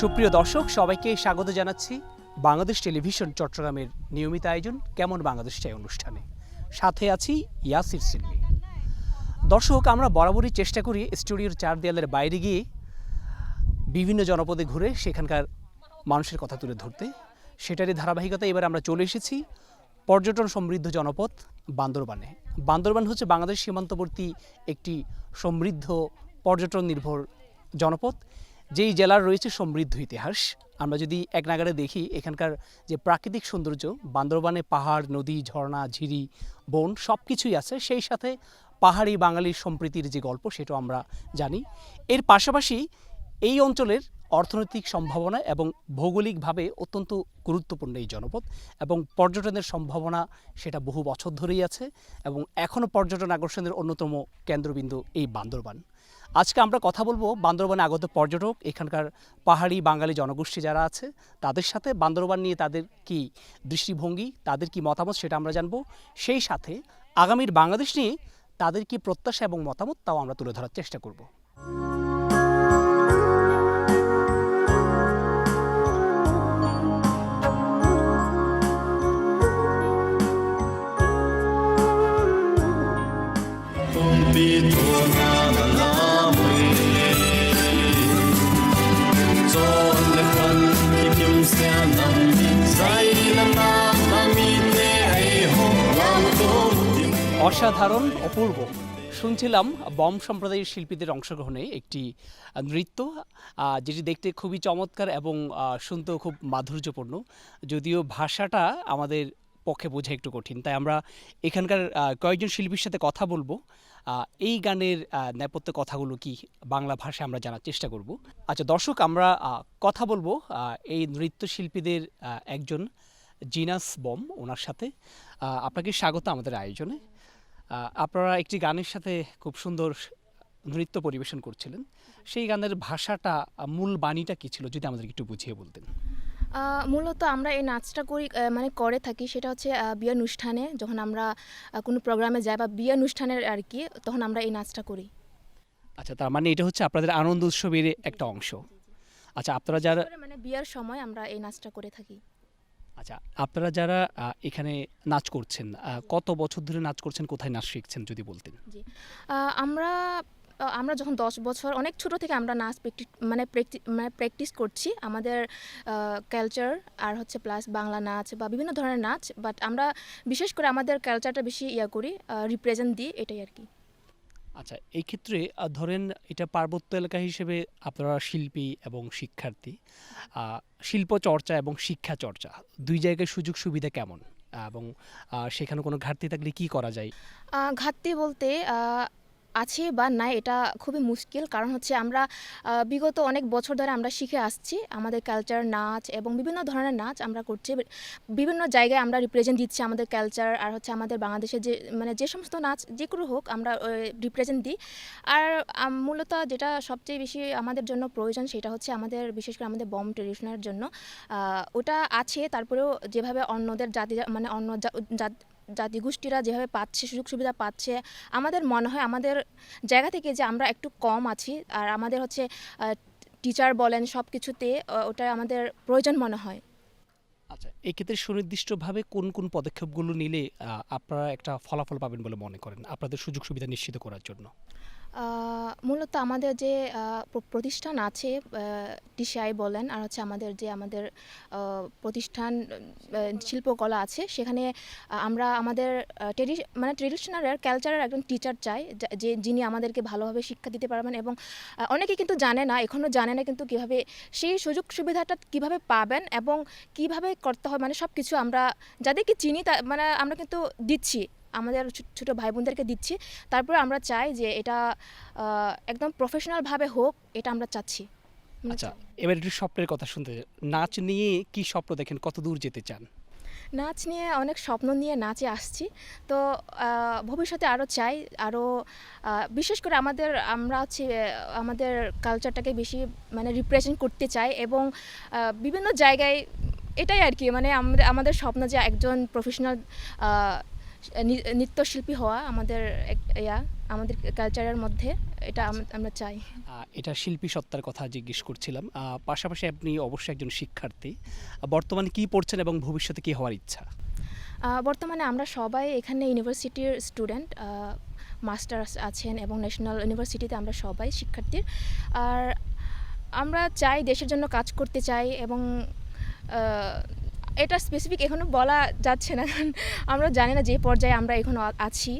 সুপ্রিয় দর্শক, সবাইকে স্বাগত জানাচ্ছি বাংলাদেশ টেলিভিশন চট্টগ্রামের নিয়মিত আয়োজন কেমন বাংলাদেশ চাই অনুষ্ঠানে। সাথে আছি ইয়াসির সিলমি দর্শক, আমরা বরাবরই চেষ্টা করি স্টুডিওর চার দেয়ালের বাইরে গিয়ে বিভিন্ন জনপদে ঘুরে সেখানকার মানুষের কথা তুলে ধরতে। সেটারই ধারাবাহিকতা এবার আমরা চলে এসেছি পর্যটন সমৃদ্ধ জনপদ বান্দরবানে। বান্দরবান হচ্ছে বাংলাদেশ সীমান্তবর্তী একটি সমৃদ্ধ পর্যটন নির্ভর জনপদ। যেই জেলার রয়েছে সমৃদ্ধ ইতিহাস, আমরা যদি এক নাগারে দেখি, এখানকার যে প্রাকৃতিক সৌন্দর্য, বান্দরবানে পাহাড়, নদী, ঝর্ণা, ঝিরি, বন সব কিছুই আছে। সেই সাথে পাহাড়ি বাঙালির সম্প্রীতির যে গল্প, সেটাও আমরা জানি। এর পাশাপাশি এই অঞ্চলের অর্থনৈতিক সম্ভাবনা এবং ভৌগোলিকভাবে অত্যন্ত গুরুত্বপূর্ণ এই জনপদ এবং পর্যটনের সম্ভাবনা, সেটা বহু বছর ধরেই আছে এবং এখনও পর্যটন আকর্ষণের অন্যতম কেন্দ্রবিন্দু এই বান্দরবান। আজকে আমরা কথা বলব বান্দরবানে আগত পর্যটক, এখানকার পাহাড়ি বাঙালি জনগোষ্ঠী যারা আছে, তাদের সাথে বান্দরবান নিয়ে তাদের কি দৃষ্টিভঙ্গি, তাদের কি মতামত সেটা আমরা জানব। সেই সাথে আগামীর বাংলাদেশ নিয়ে তাদের কি প্রত্যাশা এবং মতামত, তাও আমরা তুলে ধরার চেষ্টা করব। অসাধারণ, অপূর্ব। শুনছিলাম বম সম্প্রদায়ের শিল্পীদের অংশগ্রহণে একটি নৃত্য যেটি দেখতে খুবই চমৎকার এবং শুনতেও খুব মাধুর্যপূর্ণ। যদিও ভাষাটা আমাদের পক্ষে বোঝা একটু কঠিন, তাই আমরা এখানকার কয়েকজন শিল্পীর সাথে কথা বলব। এই গানের নেপথ্য কথাগুলো কি বাংলা ভাষায় আমরা জানার চেষ্টা করব। আচ্ছা দর্শক, আমরা কথা বলব এই নৃত্যশিল্পীদের একজন জিনাস বম, ওনার সাথে। আপনাকে স্বাগত আমাদের আয়োজনে। আপনারা একটি গানের সাথে খুব সুন্দর নৃত্য পরিবেশন করছিলেন। সেই গানের ভাষাটা মূল বাণীটা কি ছিল? যদি আমাদের একটু বুঝিয়ে বলতেন। মূলত আমরা এই নাচটা করি মানে করে থাকি সেটা হচ্ছে বিয়ে অনুষ্ঠানে যখন আমরা কোনো প্রোগ্রামে যাই বা বিয়ে অনুষ্ঠানের আর কি তখন আমরা এই নাচটা করি। আচ্ছা তার মানে এটা হচ্ছে আপনাদের আনন্দ উৎসবের একটা অংশ। আচ্ছা আপনারা যারা মানে বিয়ের সময় আমরা এই নাচটা করে থাকি। আচ্ছা আপনারা যারা এখানে নাচ করছেন কত বছর ধরে নাচ করছেন, কোথায় নাচ শিখছেন যদি বলতেন? আমরা আমরা যখন দশ বছর, অনেক ছোট থেকে আমরা নাচ প্র্যাকটিস মানে মানে প্র্যাকটিস করছি। আমাদের কালচার আর হচ্ছে প্লাস বাংলা নাচ বা বিভিন্ন ধরনের নাচ বাট আমরা বিশেষ করে আমাদের কালচারটা বেশি ইয়া করি রিপ্রেজেন্ট দিই, এটাই আর কি। আচ্ছা এই ক্ষেত্রে ধরেন এটা পার্বত্য এলাকা হিসেবে আপনারা শিল্পী এবং শিক্ষার্থী শিল্প চর্চা এবং শিক্ষা চর্চা, দুই জায়গায় সুযোগ সুবিধা কেমন? এবং সেখানে কোনো ঘাটতি থাকলে কি করা যায়? ঘাটতি বলতে আছে বা নাই এটা খুবই মুশকিল। কারণ হচ্ছে আমরা বিগত অনেক বছর ধরে আমরা শিখে আসছি। আমাদের কালচার নাচ এবং বিভিন্ন ধরনের নাচ আমরা করছি। বিভিন্ন জায়গায় আমরা রিপ্রেজেন্ট দিচ্ছি আমাদের কালচার আর হচ্ছে আমাদের বাংলাদেশের যে মানে যে সমস্ত নাচ যে কোনো হোক আমরা রিপ্রেজেন্ট দিই। আর মূলত যেটা সবচেয়ে বেশি আমাদের জন্য প্রয়োজন সেটা হচ্ছে আমাদের, বিশেষ করে আমাদের বম ট্রেডিশনের জন্য। ওটা আছে। তারপরেও যেভাবে অন্যদের জাতি মানে অন্য জাতিগোষ্ঠীরা যেভাবে পাচ্ছে, সুযোগ সুবিধা পাচ্ছে, আমাদের মনে হয় আমাদের জায়গা থেকে যে আমরা একটু কম আছি, আর আমাদের হচ্ছে টিচার বলেন সব কিছুতে ওটা আমাদের প্রয়োজন মনে হয়। আচ্ছা এক্ষেত্রে সুনির্দিষ্টভাবে কোন কোন পদক্ষেপগুলো নিলে আপনারা একটা ফলাফল পাবেন বলে মনে করেন, আপনাদের সুযোগ সুবিধা নিশ্চিত করার জন্য? মূলত আমাদের যে প্রতিষ্ঠান আছে টিসিআই বলেন, আর হচ্ছে আমাদের যে, আমাদের প্রতিষ্ঠান শিল্পকলা আছে, সেখানে আমরা আমাদের ট্রেডি মানে ট্রেডিশনালের কালচারের একজন টিচার চাই, যে যিনি আমাদেরকে ভালোভাবে শিক্ষা দিতে পারবেন এবং অনেকে কিন্তু জানে না এখনও জানে না কিন্তু কীভাবে সেই সুযোগ সুবিধাটা কীভাবে পাবেন এবং কীভাবে করতে হয় মানে সব কিছু আমরা যাদেরকে চিনি তা মানে আমরা কিন্তু দিচ্ছি। আমাদের ছোট ভাই বোনদেরকে দিচ্ছি তারপরে আমরা চাই যে এটা একদম প্রফেশনালভাবে হোক এটা আমরা চাচ্ছি মানে আচ্ছা। এবার একটু স্বপ্নের কথা শুনতে। নাচ নিয়ে কি স্বপ্ন দেখেন কত দূর যেতে চান নাচ নিয়ে অনেক স্বপ্ন নিয়ে নাচে আসছি তো ভবিষ্যতে আরও চাই আরও বিশেষ করে আমাদের আমরা হচ্ছে আমাদের কালচারটাকে বেশি মানে রিপ্রেজেন্ট করতে চাই এবং বিভিন্ন জায়গায় এটাই আর কি মানে আমরা আমাদের স্বপ্ন যে একজন প্রফেশনাল নৃত্যশিল্পী হওয়া আমাদের ইয়া আমাদের কালচারের মধ্যে এটা আমরা চাই। এটা শিল্পী সত্তার কথা জিজ্ঞেস করছিলাম। পাশাপাশি আপনি অবশ্যই একজন শিক্ষার্থী। বর্তমানে কি পড়ছেন এবং ভবিষ্যতে কি হওয়ার ইচ্ছা? বর্তমানে আমরা সবাই এখানে ইউনিভার্সিটির স্টুডেন্ট মাস্টার্স আছেন এবং ন্যাশনাল ইউনিভার্সিটিতে আমরা সবাই শিক্ষার্থীর। আর আমরা চাই দেশের জন্য কাজ করতে চাই এবং এটা স্পেসিফিক এখনও বলা যাচ্ছে না আমরা জানি না যে পর্যায়ে আমরা এখনও আছি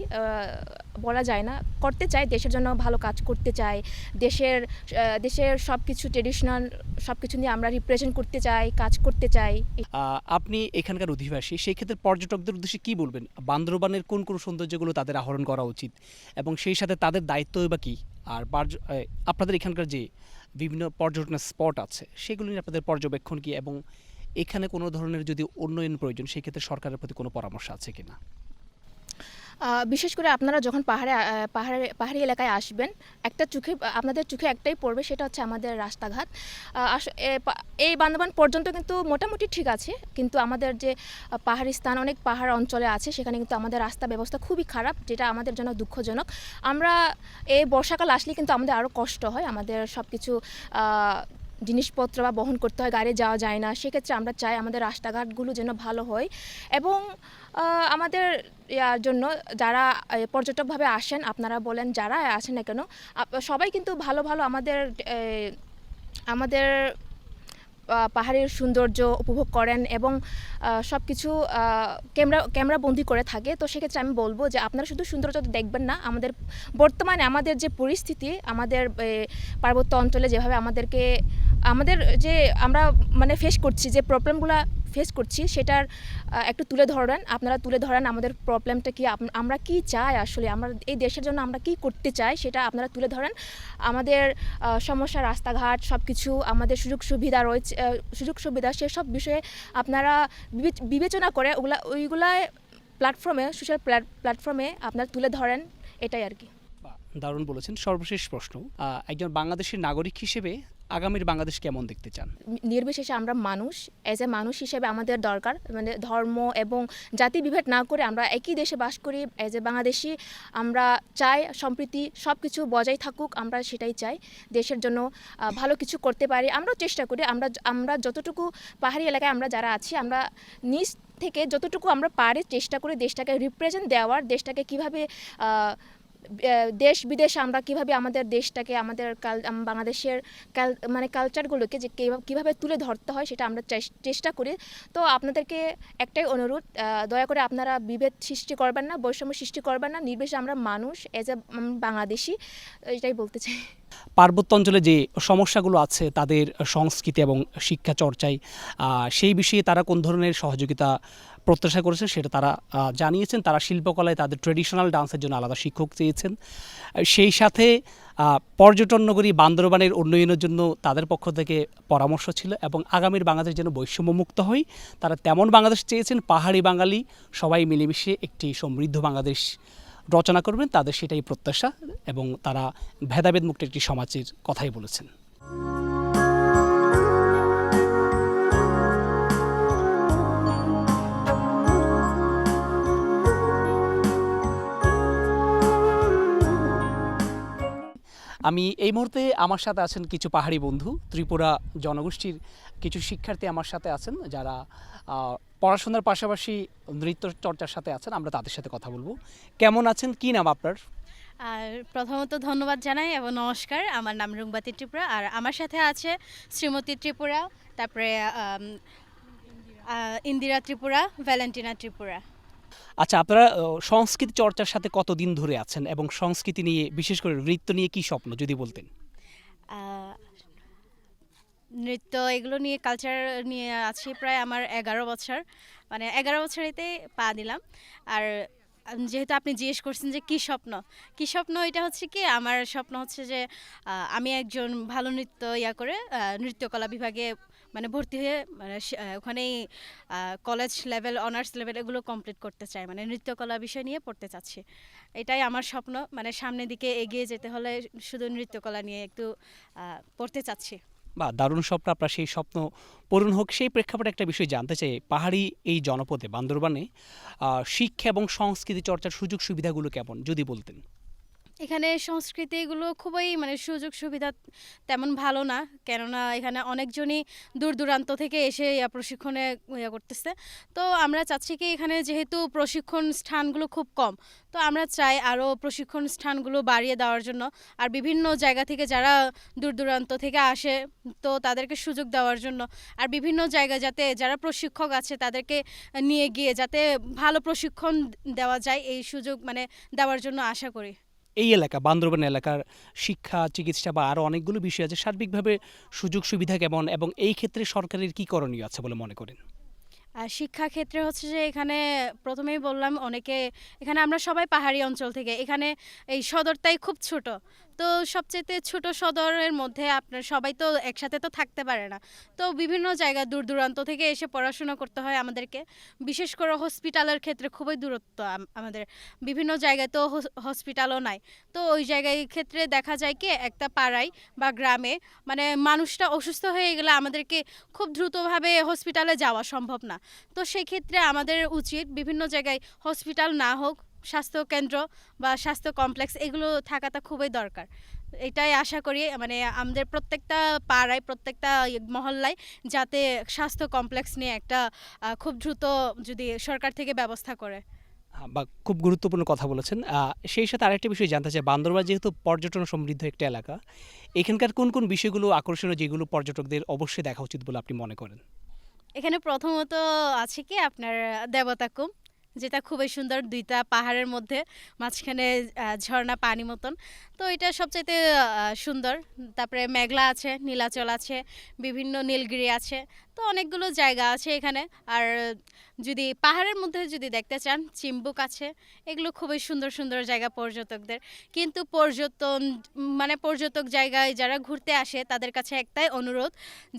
বলা যায় না। করতে চাই দেশের জন্য ভালো কাজ করতে চাই দেশের দেশের সব কিছু ট্রেডিশনাল সব কিছু নিয়ে আমরা রিপ্রেজেন্ট করতে চাই, কাজ করতে চাই। আপনি এখানকার অধিবাসী, সেই ক্ষেত্রে পর্যটকদের উদ্দেশ্যে কি বলবেন? বান্দরবানের কোন কোন সৌন্দর্যগুলো তাদের আহরণ করা উচিত? এবং সেই সাথে তাদের দায়িত্ব বা কি? আর আপনাদের এখানকার যে বিভিন্ন পর্যটনের স্পট আছে, সেগুলো নিয়ে আপনাদের পর্যবেক্ষণ কি? এবং এখানে কোনো ধরনের যদি উন্নয়ন প্রয়োজন সেই ক্ষেত্রে সরকারের প্রতি কোনো পরামর্শ আছে কিনা? বিশেষ করে আপনারা যখন পাহাড়ে পাহাড়ে, পাহাড়ি এলাকায় আসবেন, একটা চোখে, আপনাদের চোখে একটাই পড়বে, সেটা হচ্ছে আমাদের রাস্তাঘাট। এই বান্দরবান পর্যন্ত কিন্তু মোটামুটি ঠিক আছে, কিন্তু আমাদের যে পাহাড়ি স্থান, অনেক পাহাড় অঞ্চলে আছে, সেখানে কিন্তু আমাদের রাস্তা ব্যবস্থা খুবই খারাপ, যেটা আমাদের জন্য দুঃখজনক। আমরা এই বর্ষাকাল আসলে কিন্তু আমাদের আরও কষ্ট হয়, আমাদের সব কিছু জিনিসপত্র বা বহন করতে হয়, গাড়ি যাওয়া যায় না। সেক্ষেত্রে আমরা চাই আমাদের রাস্তাঘাটগুলো যেন ভালো হয় এবং আমাদের ইয়ার জন্য যারা পর্যটকভাবে আসেন, আপনারা বলেন যারা আসেন না কেন সবাই কিন্তু ভালো ভালো আমাদের আমাদের পাহাড়ের সৌন্দর্য উপভোগ করেন এবং সব কিছু ক্যামেরা ক্যামেরা বন্দি করে থাকে। তো সেক্ষেত্রে আমি বলব যে আপনারা শুধু সৌন্দর্য দেখবেন না, আমাদের বর্তমানে আমাদের যে পরিস্থিতি, আমাদের পার্বত্য অঞ্চলে যেভাবে আমাদেরকে, আমাদের যে আমরা মানে ফেস করছি, যে প্রবলেমগুলো ফেস করছি, সেটার একটু তুলে ধরেন। আপনারা তুলে ধরেন আমাদের প্রবলেমটা কি আমরা কি চাই আসলে? আমরা এই দেশের জন্য আমরা কি করতে চাই, সেটা আপনারা তুলে ধরেন। আমাদের সমস্যা, রাস্তাঘাট সব কিছু আমাদের সুযোগ সুবিধা রয়েছে সুযোগ সুবিধা, সেসব বিষয়ে আপনারা বিবেচনা করে ওগুলা, ওইগুলায় প্ল্যাটফর্মে সোশ্যাল প্ল্যাটফর্মে আপনারা তুলে ধরেন, এটাই আর কি। দারুণ বলেছেন। সর্বশেষ প্রশ্ন একজন বাংলাদেশের নাগরিক হিসেবে আগামীর বাংলাদেশ কেমন দেখতে চান? নির্বিশেষে আমরা মানুষ অ্যাজ এ মানুষ হিসেবে আমাদের দরকার মানে ধর্ম এবং জাতি বিভেদ না করে আমরা একই দেশে বাস করি অ্যাজ এ বাংলাদেশি আমরা চাই সম্প্রীতি সব কিছু বজায় থাকুক, আমরা সেটাই চাই, দেশের জন্য ভালো কিছু করতে পারি, আমরাও চেষ্টা করি, আমরা আমরা যতটুকু পাহাড়ি এলাকায় আমরা যারা আছি, আমরা নিজ থেকে যতটুকু আমরা পারি, চেষ্টা করি দেশটাকে রিপ্রেজেন্ট দেওয়ার, দেশটাকে কীভাবে দেশ বিদেশে আমরা কীভাবে আমাদের দেশটাকে, আমাদের কাল বাংলাদেশের কাল মানে কালচারগুলোকে যে কিভাবে- তুলে ধরতে হয় সেটা আমরা চেষ্টা করি। তো আপনাদেরকে একটাই অনুরোধ দয়া করে আপনারা বিভেদ সৃষ্টি করবেন না, বৈষম্য সৃষ্টি করবেন না, নির্বিশেষে আমরা মানুষ এজ এ বাংলাদেশি, এটাই বলতে চাই। পার্বত্য অঞ্চলে যে সমস্যাগুলো আছে তাদের সংস্কৃতি এবং শিক্ষা চর্চায় সেই বিষয়ে তারা কোন ধরনের সহযোগিতা প্রত্যাশা করেছেন সেটা তারা জানিয়েছেন। তারা শিল্পকলায় তাদের ট্রেডিশনাল ডান্সের জন্য আলাদা শিক্ষক চেয়েছেন। সেই সাথে পর্যটন নগরী বান্দরবানের উন্নয়নের জন্য তাদের পক্ষ থেকে পরামর্শ ছিল এবং আগামীর বাংলাদেশ যেন বৈষম্যমুক্ত হয়। তারা তেমন বাংলাদেশ চেয়েছেন, পাহাড়ি বাঙালি সবাই মিলেমিশে একটি সমৃদ্ধ বাংলাদেশ রচনা করবেন তাদের সেটাই প্রত্যাশা এবং তারা ভেদাভেদ মুক্ত একটি সমাজের কথাই বলেছেন। আমি এই মুহূর্তে আমার সাথে আছেন কিছু পাহাড়ি বন্ধু, ত্রিপুরা জনগোষ্ঠীর কিছু শিক্ষার্থী আমার সাথে আছেন, যারা পড়াশোনার পাশাপাশি নৃত্য চর্চার সাথে আছেন, আমরা তাদের সাথে কথা বলব। কেমন আছেন? কি নাম আপনার? আর প্রথমত ধন্যবাদ জানাই এবং নমস্কার। আমার নাম রুংবাতি ত্রিপুরা আর আমার সাথে আছে শ্রীমতী ত্রিপুরা, তারপরে ইন্দিরা ত্রিপুরা, ভ্যালেন্টিনা ত্রিপুরা। আচ্ছা আপনারা সংস্কৃতি চর্চার সাথে কতদিন ধরে আছেন এবং সংস্কৃতি নিয়ে, বিশেষ করে নৃত্য নিয়ে কি স্বপ্ন, যদি বলতেন? নৃত্য এগুলো নিয়ে কালচার নিয়ে আছি প্রায় আমার এগারো বছর। মানে এগারো বছরেতে পা দিলাম। আর যেহেতু আপনি জিজ্ঞেস করছেন যে কি স্বপ্ন কি স্বপ্ন এটা হচ্ছে কি, আমার স্বপ্ন হচ্ছে যে আমি একজন ভালো নৃত্য ইয়া করে নৃত্যকলা বিভাগে মানে ভর্তি হয়ে মানে ওখানেই কলেজ লেভেল অনার্স লেভেল এগুলো কমপ্লিট করতে চাই মানে নৃত্যকলা বিষয় নিয়ে পড়তে চাচ্ছি। এটাই আমার স্বপ্ন। মানে সামনের দিকে এগিয়ে যেতে হলে শুধু নৃত্যকলা নিয়ে একটু পড়তে চাচ্ছি। বা দারুণ স্বপ্ন, আপনার সেই স্বপ্ন পূরণ হোক, সেই প্রেক্ষাপটে একটা বিষয় জানতে চাই। পাহাড়ি এই জনপদে, বান্দরবানে শিক্ষা এবং সংস্কৃতি চর্চার সুযোগ সুবিধাগুলো কেমন, যদি বলতেন? এখানে সংস্কৃতি এগুলো খুবই মানে সুযোগ সুবিধা তেমন ভালো না। কেননা এখানে অনেকজনই দূর দূরান্ত থেকে এসে প্রশিক্ষণে ইয়া করতেছে। তো আমরা চাচ্ছি কি এখানে যেহেতু প্রশিক্ষণ স্থানগুলো খুব কম, তো আমরা চাই আরও প্রশিক্ষণ স্থানগুলো বাড়িয়ে দেওয়ার জন্য। আর বিভিন্ন জায়গা থেকে যারা দূর দূরান্ত থেকে আসে, তো তাদেরকে সুযোগ দেওয়ার জন্য। আর বিভিন্ন জায়গায় যাতে যারা প্রশিক্ষক আছে তাদেরকে নিয়ে গিয়ে যাতে ভালো প্রশিক্ষণ দেওয়া যায়, এই সুযোগ মানে দেওয়ার জন্য আশা করি। এই এলাকা, বান্দরবান এলাকার শিক্ষা, চিকিৎসা বা আরও অনেকগুলো বিষয় আছে, সার্বিকভাবে সুযোগ সুবিধা কেমন এবং এই ক্ষেত্রে সরকারের কি করণীয় আছে বলে মনে করেন? আর শিক্ষা ক্ষেত্রে হচ্ছে যে এখানে প্রথমেই বললাম অনেকে, এখানে আমরা সবাই পাহাড়ি অঞ্চল থেকে, এখানে এই সদরটাই খুব ছোট। তো সবচেয়ে ছোট সদরের মধ্যে আপনার সবাই তো একসাথে তো থাকতে পারে না। তো বিভিন্ন জায়গা দূর দূরান্ত থেকে এসে পড়াশোনা করতে হয় আমাদেরকে। বিশেষ করে হসপিটালের ক্ষেত্রে খুবই দূরত্ব আম- আমাদের। বিভিন্ন জায়গায় তো হস- হসপিটালও নাই। তো ওই জায়গায় ক্ষেত্রে দেখা যায় কি, একটা পাড়ায় বা গ্রামে মানে মানুষটা অসুস্থ হয়ে গেলে আমাদেরকে খুব দ্রুতভাবে হসপিটালে যাওয়া সম্ভব না। তো সেক্ষেত্রে আমাদের উচিত বিভিন্ন জায়গায় হসপিটাল না হোক স্বাস্থ্য কেন্দ্র বা স্বাস্থ্য কমপ্লেক্স এগুলো থাকাটা খুবই দরকার। এটাই আশা করি মানে আমাদের প্রত্যেকটা পাড়ায় প্রত্যেকটা মহল্লায় যাতে স্বাস্থ্য কমপ্লেক্স নিয়ে একটা খুব দ্রুত যদি সরকার থেকে ব্যবস্থা করে। বা খুব গুরুত্বপূর্ণ কথা বলেছেন। সেই সাথে আরেকটা বিষয় জানতে চাই বান্দরবান যেহেতু পর্যটন সমৃদ্ধ একটা এলাকা এখানকার কোন কোন বিষয়গুলো আকর্ষণীয় যেগুলো পর্যটকদের অবশ্যই দেখা উচিত বলে আপনি মনে করেন? এখানে প্রথমত আছে কি আপনার দেবতাকুম। যেটা খুবই সুন্দর দুইটা পাহাড়ের মধ্যে, মাঝখানে ঝর্ণা পানি মতন। তো এটা সবচাইতে সুন্দর। তারপরে মেঘলা আছে, নীলাচল আছে, বিভিন্ন নীলগিরি আছে। তো অনেকগুলো জায়গা আছে এখানে। আর যদি পাহাড়ের মধ্যে যদি দেখতে চান, চিম্বুক আছে। এগুলো খুবই সুন্দর সুন্দর জায়গা পর্যটকদের। কিন্তু পর্যটন মানে পর্যটক জায়গায় যারা ঘুরতে আসে, তাদের কাছে একটাই অনুরোধ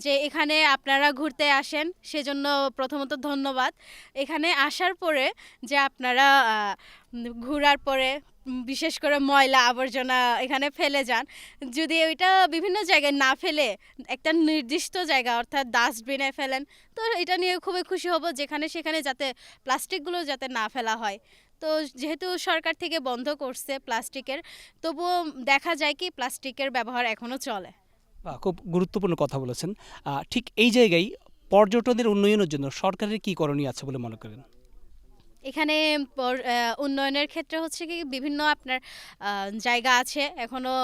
যে এখানে আপনারা ঘুরতে আসেন। সেজন্য প্রথমত ধন্যবাদ। এখানে আসার পরে যে আপনারা ঘোরার পরে বিশেষ করে ময়লা আবর্জনা এখানে ফেলে যান। যদি ওইটা বিভিন্ন জায়গায় না ফেলে, একটা নির্দিষ্ট জায়গা অর্থাৎ ডাস্টবিনে ফেলেন, তো এটা নিয়ে খুবই খুশি হব যেখানে সেখানে যাতে প্লাস্টিকগুলো যাতে না ফেলা হয়। তো যেহেতু সরকার থেকে বন্ধ করছে প্লাস্টিকের, তবুও দেখা যায় কি প্লাস্টিকের ব্যবহার এখনও চলে। খুব গুরুত্বপূর্ণ কথা বলেছেন। ঠিক এই জায়গায় পর্যটনের উন্নয়নের জন্য সরকারের কি করণীয় আছে বলে মনে করেন? এখানে উন্নয়নের ক্ষেত্রে হচ্ছে কি বিভিন্ন আপনার জায়গা আছে। এখনও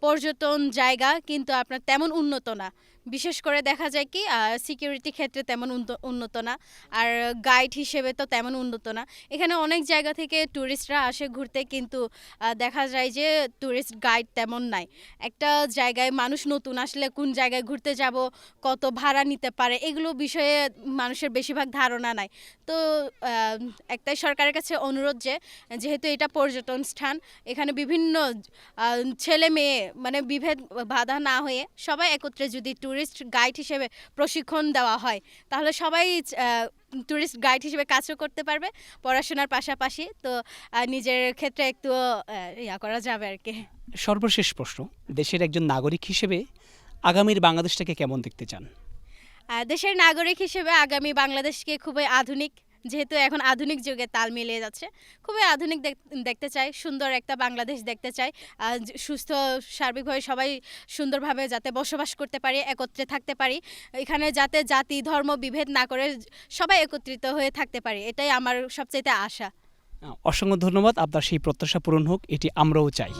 পর্যটন জায়গা কিন্তু আপনার তেমন উন্নত না। বিশেষ করে দেখা যায় কি সিকিউরিটি ক্ষেত্রে তেমন উন্নত- না। আর গাইড হিসেবে তো তেমন উন্নত না। এখানে অনেক জায়গা থেকে ট্যুরিস্টরা আসে ঘুরতে কিন্তু দেখা যায় যে ট্যুরিস্ট গাইড তেমন নাই। একটা জায়গায় মানুষ নতুন আসলে কোন জায়গায় ঘুরতে যাব, কত ভাড়া নিতে পারে, এগুলো বিষয়ে মানুষের বেশিরভাগ ধারণা নাই। তো একটাই সরকারের কাছে অনুরোধ যে যেহেতু এটা পর্যটন স্থান এখানে বিভিন্ন ছেলে মেয়ে মানে বিভেদ বাধা না হয়ে সবাই একত্রে যদি ট্যুরিস্ট গাইড হিসেবে প্রশিক্ষণ দেওয়া হয় তাহলে সবাই ট্যুরিস্ট গাইড হিসেবে কাজও করতে পারবে পড়াশোনার পাশাপাশি। তো নিজের ক্ষেত্রে একটু ইয়া করা যাবে আর কি। সর্বশেষ প্রশ্ন দেশের একজন নাগরিক হিসেবে আগামীর বাংলাদেশটাকে কেমন দেখতে চান? দেশের নাগরিক হিসেবে আগামী বাংলাদেশকে খুবই আধুনিক যেহেতু এখন আধুনিক যুগে তাল মিলিয়ে যাচ্ছে। খুবই আধুনিক দেখ- দেখতে চাই, সুন্দর একটা বাংলাদেশ দেখতে চাই। সুস্থ, সার্বিকভাবে সবাই সুন্দরভাবে যাতে বসবাস করতে পারি, একত্রে থাকতে পারি। এখানে যাতে জাতি, ধর্ম বিভেদ না করে সবাই একত্রিত হয়ে থাকতে পারি, এটাই আমার সবচেয়ে আশা। অসংখ্য ধন্যবাদ, আপনার সেই প্রত্যাশা পূরণ হোক, এটি আমরাও চাই।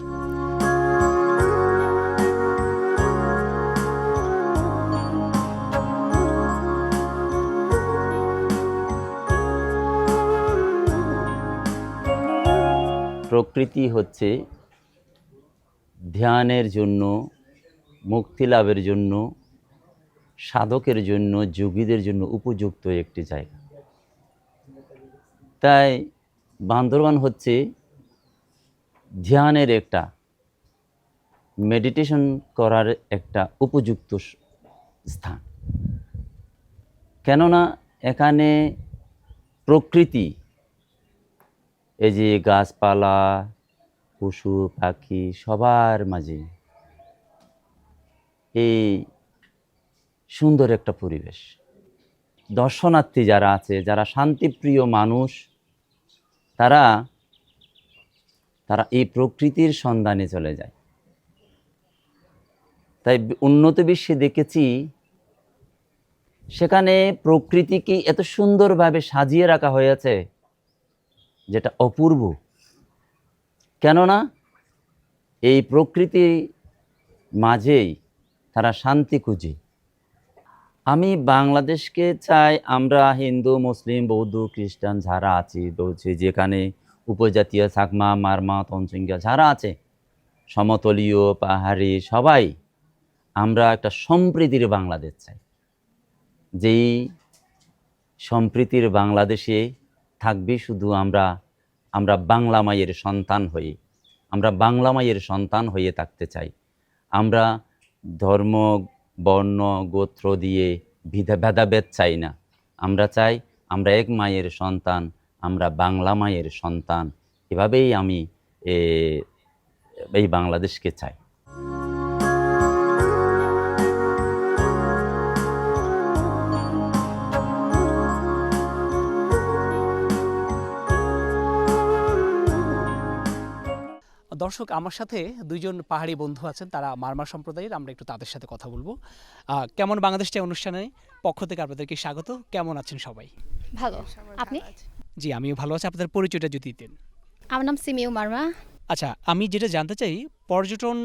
প্রকৃতি হচ্ছে ধ্যানের জন্য, মুক্তি লাভের জন্য, সাধকের জন্য, যোগীদের জন্য উপযুক্ত একটি জায়গা। তাই বান্দরবান হচ্ছে ধ্যানের একটা মেডিটেশন করার একটা উপযুক্ত স্থান। কেননা এখানে প্রকৃতি এই যে গাছপালা, পশু, পাখি সবার মাঝে এই সুন্দর একটা পরিবেশ। দর্শনার্থী যারা আছে, যারা শান্তিপ্রিয় মানুষ, তারা তারা এই প্রকৃতির সন্ধানে চলে যায়। তাই উন্নত বিশ্বে দেখেছি, সেখানে প্রকৃতিকে এত সুন্দরভাবে সাজিয়ে রাখা হয়েছে যেটা অপূর্ব। কেননা এই প্রকৃতি মাঝেই তারা শান্তি খুঁজে। আমি বাংলাদেশকে চাই আমরা হিন্দু, মুসলিম, বৌদ্ধ, খ্রিস্টান যারা আছি বলছি যেখানে উপজাতীয় চাকমা, মারমা তনসংখ্যা যারা আছে, সমতলীয়, পাহাড়ি সবাই আমরা একটা সম্প্রীতির বাংলাদেশ চাই। যেই সম্প্রীতির বাংলাদেশে থাকবে শুধু আমরা আমরা বাংলা মায়ের সন্তান হয়ে, আমরা বাংলা মায়ের সন্তান হয়ে থাকতে চাই। আমরা ধর্ম, বর্ণ, গোত্র দিয়ে ভিদা ভেদাভেদ চাই না। আমরা চাই আমরা এক মায়ের সন্তান, আমরা বাংলা মায়ের সন্তান। এভাবেই আমি এই বাংলাদেশকে চাই। দর্শক আমার সাথে দুইজন পাহাড়ি বন্ধু আছেন তারা মারমা সম্প্রদায়ের আমরা একটু তাদের সাথে কথা বলব। কেমন বাংলাদেশ চাই অনুষ্ঠানে? পক্ষ থেকে আপনাদেরকে স্বাগত। কেমন আছেন সবাই? ভালো। আপনি? জি আমিও ভালো আছি। আপনাদের পরিচয়টা যদি দিতেন। আমার নাম সিমিউ মার্মা। আচ্ছা আমি যেটা জানতে চাই পর্যটন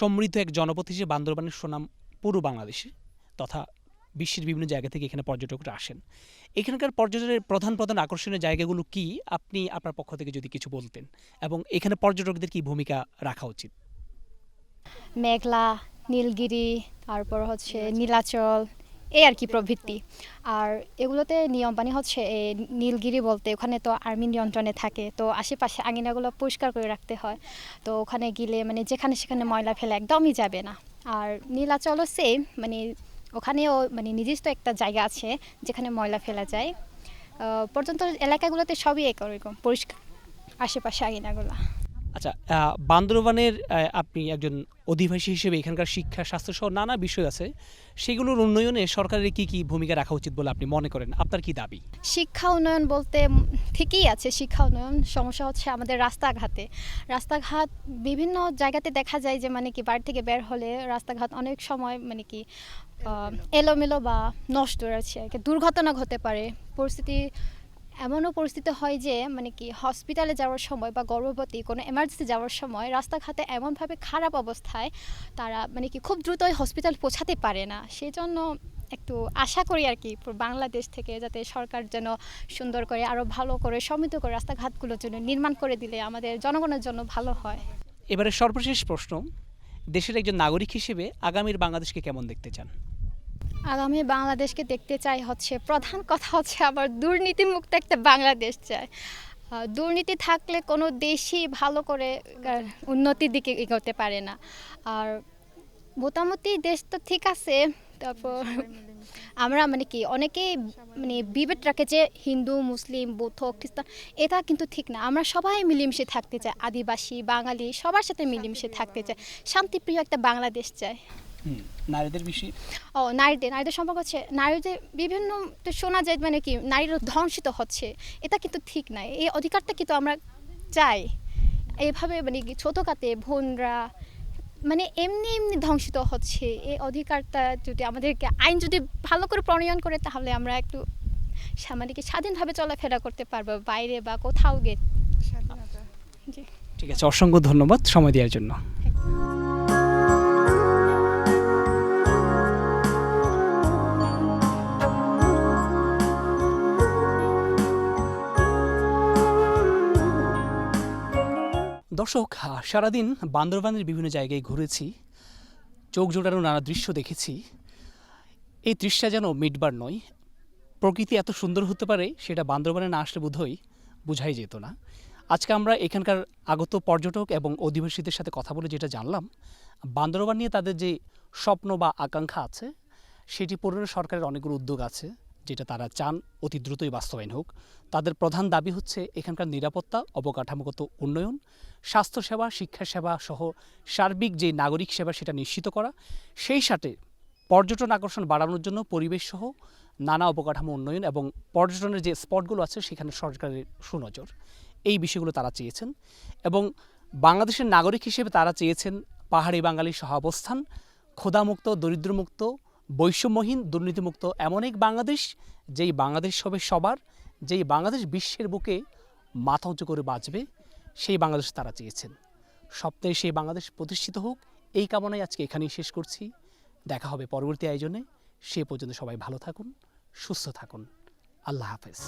সমৃদ্ধ এক জনপদ হিসেবে বান্দরবানের সুনাম পুরো বাংলাদেশে তথা বিশ্বের বিভিন্ন জায়গা থেকে এখানে পর্যটকরা আসেন। এখানকার পর্যটনের প্রধান প্রধান আকর্ষণীয় জায়গাগুলো কি? আপনি আপনার পক্ষ থেকে যদি কিছু বলতেন। এবং এখানে পর্যটকদের কি ভূমিকা রাখা উচিত? মেঘলা নীলগিরি তারপর হচ্ছে নীলাচল। এই আর কি প্রভৃতি। আর এগুলোতে নিয়ম পানি হচ্ছে এই নীলগিরি বলতে ওখানে তো আর্মি নিয়ন্ত্রণে থাকে। তো আশেপাশে আঙিনাগুলো পরিষ্কার করে রাখতে হয়। তো ওখানে গেলে মানে যেখানে সেখানে ময়লা ফেলে একদমই যাবে না। আর নীলাচলও সেম মানে ওখানেও মানে নির্দিষ্ট একটা জায়গা আছে যেখানে ময়লা ফেলা যায়। পর্যন্ত এলাকাগুলোতে সবই একরকম পরিষ্কার আশেপাশে আঙিনাগুলো। আচ্ছা বান্দরবানের আপনি একজন অধিবাসী হিসেবে এখানকার শিক্ষা স্বাস্থ্য সহ নানা বিষয় আছে। সেগুলোর উন্নয়নে সরকারের কি কি ভূমিকা রাখা উচিত বলে আপনি মনে করেন? আপনার কি দাবি? শিক্ষা উন্নয়ন বলতে ঠিকই আছে, শিক্ষা উন্নয়ন। সমস্যা হচ্ছে আমাদের রাস্তাঘাটে। রাস্তাঘাট বিভিন্ন জায়গাতে দেখা যায় যে মানে কি, বাড়ি থেকে বের হলে রাস্তাঘাট অনেক সময় মানে কি এলোমেলো বা নষ্ট কি। দুর্ঘটনা ঘটে পারে। পরিস্থিতি এমনও পরিস্থিতি হয় যে মানে কি হসপিটালে যাওয়ার সময় বা গর্ভবতী কোনো এমার্জেন্সি যাওয়ার সময় রাস্তাঘাটে এমনভাবে খারাপ অবস্থায় তারা মানে কি, খুব দ্রুতই হসপিটাল পৌঁছাতে পারে না। সেই জন্য একটু আশা করি আর কি বাংলাদেশ থেকে যাতে সরকার যেন সুন্দর করে আরও ভালো করে, সমৃদ্ধ করে রাস্তাঘাটগুলোর জন্য নির্মাণ করে দিলে আমাদের জনগণের জন্য ভালো হয়। এবারে সর্বশেষ প্রশ্ন, দেশের একজন নাগরিক হিসেবে আগামীর বাংলাদেশকে কেমন দেখতে চান? আগামী বাংলাদেশকে দেখতে চাই হচ্ছে, প্রধান কথা হচ্ছে আবার দুর্নীতিমুক্ত একটা বাংলাদেশ চাই। দুর্নীতি থাকলে কোনো দেশই ভালো করে উন্নতির দিকে এগোতে পারে না। আর মোটামুটি দেশ তো ঠিক আছে, তারপর আমরা মানে কি অনেকেই মানে বিভেদ রাখে যে হিন্দু, মুসলিম, বৌদ্ধ, খ্রিস্টান, এটা কিন্তু ঠিক না। আমরা সবাই মিলেমিশে থাকতে চাই, আদিবাসী, বাঙালি, সবার সাথে মিলেমিশে থাকতে চাই। শান্তিপ্রিয় একটা বাংলাদেশ চাই। নারীদের বিষয়ে? ও নারীদের নারীদের সম্পর্ক হচ্ছে নারীদের বিভিন্ন তো শোনা যায় মানে কি নারীরা ধ্বংসিত হচ্ছে এটা কিন্তু ঠিক নাই এই অধিকারটা কিন্তু আমরা চাই এইভাবে মানে কি ছোটোখাতে বোনরা মানে এমনি এমনি ধ্বংসিত হচ্ছে এই অধিকারটা যদি আমাদেরকে আইন যদি ভালো করে প্রণয়ন করে তাহলে আমরা একটু সা- মানে কি স্বাধীনভাবে চলাফেরা করতে পারব বাইরে বা কোথাও গে ঠিক আছে অসংখ্য ধন্যবাদ সময় দেওয়ার জন্য। দর্শক সারাদিন বান্দরবানের বিভিন্ন জায়গায় ঘুরেছি, চোখ জোড়ানো নানা দৃশ্য দেখেছি। এই দৃশ্যটা যেন মিটবার নয়। প্রকৃতি এত সুন্দর হতে পারে, সেটা বান্দরবানে না আসলে বোধহয় বোঝাই যেত না। আজকে আমরা এখানকার আগত পর্যটক এবং অধিবাসীদের সাথে কথা বলে যেটা জানলাম, বান্দরবান নিয়ে তাদের যে স্বপ্ন বা আকাঙ্ক্ষা আছে, সেটি পূরণে সরকারের অনেকগুলো উদ্যোগ আছে। যেটা তারা চান অতি দ্রুতই বাস্তবায়ন হোক। তাদের প্রধান দাবি হচ্ছে এখানকার নিরাপত্তা, অবকাঠামোগত উন্নয়ন, স্বাস্থ্যসেবা, শিক্ষাসেবা সহ সার্বিক যে নাগরিক সেবা সেটা নিশ্চিত করা, সেই সাথে পর্যটন আকর্ষণ বাড়ানোর জন্য পরিবেশ সহ নানা অবকাঠামো উন্নয়ন এবং পর্যটনের যে স্পটগুলো আছে সেখানে সরকারের সুনজর। এই বিষয়গুলো তারা চেয়েছেন এবং বাংলাদেশের নাগরিক হিসেবে তারা চেয়েছেন পাহাড়ি বাঙালির সহাবস্থান ক্ষুধামুক্ত দরিদ্রমুক্ত বৈষম্যহীন, দুর্নীতিমুক্ত এমন এক বাংলাদেশ, যেই বাংলাদেশ হবে সবার, যেই বাংলাদেশ বিশ্বের বুকে মাথা উঁচু করে বাঁচবে, সেই বাংলাদেশ তারা চেয়েছেন। সপ্তাহে সেই বাংলাদেশ প্রতিষ্ঠিত হোক, এই কামনায় আজকে এখানেই শেষ করছি। দেখা হবে পরবর্তী আয়োজনে। সে পর্যন্ত সবাই ভালো থাকুন, সুস্থ থাকুন। আল্লাহ হাফেজ।